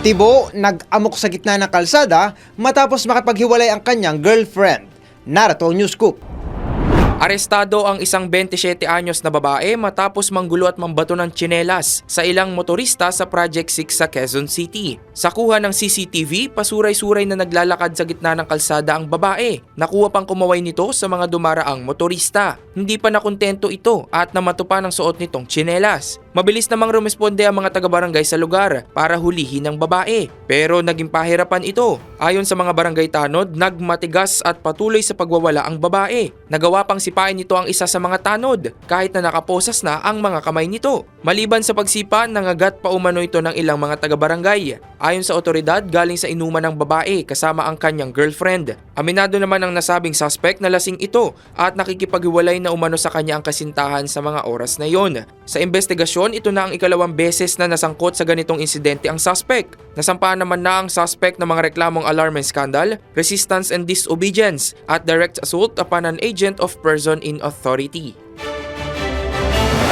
Tibo nag-amok sa gitna ng kalsada matapos makipaghiwalay ang kanyang girlfriend. Narito ang news scoop. Arestado ang isang 27 anyos na babae matapos manggulo at mambato ng tsinelas sa ilang motorista sa Project 6 sa Quezon City. Sa kuha ng CCTV, pasuray-suray na naglalakad sa gitna ng kalsada ang babae. Nakuha pang kumaway nito sa mga dumaraang motorista. Hindi pa nakontento ito at namato pa ng suot nitong tsinelas. Mabilis namang rumesponde ang mga taga-barangay sa lugar para hulihin ang babae. Pero naging pahirapan ito. Ayon sa mga barangay tanod, nagmatigas at patuloy sa pagwawala ang babae. Nagawa pang sipain nito ang isa sa mga tanod kahit na nakaposas na ang mga kamay nito. Maliban sa pagsipa, nangagat pa umano ito ng ilang mga taga-barangay. Ayon sa otoridad, galing sa inuman ng babae kasama ang kanyang girlfriend. Aminado naman ang nasabing suspect na lasing ito at nakikipaghiwalay na umano sa kanya ang kasintahan sa mga oras na yon. Sa investigasyon, ito na ang ikalawang beses na nasangkot sa ganitong insidente ang suspect. Nasampahan naman na ang suspect ng mga reklamong alarm and scandal, resistance and disobedience at direct assault upon an agent of person in authority.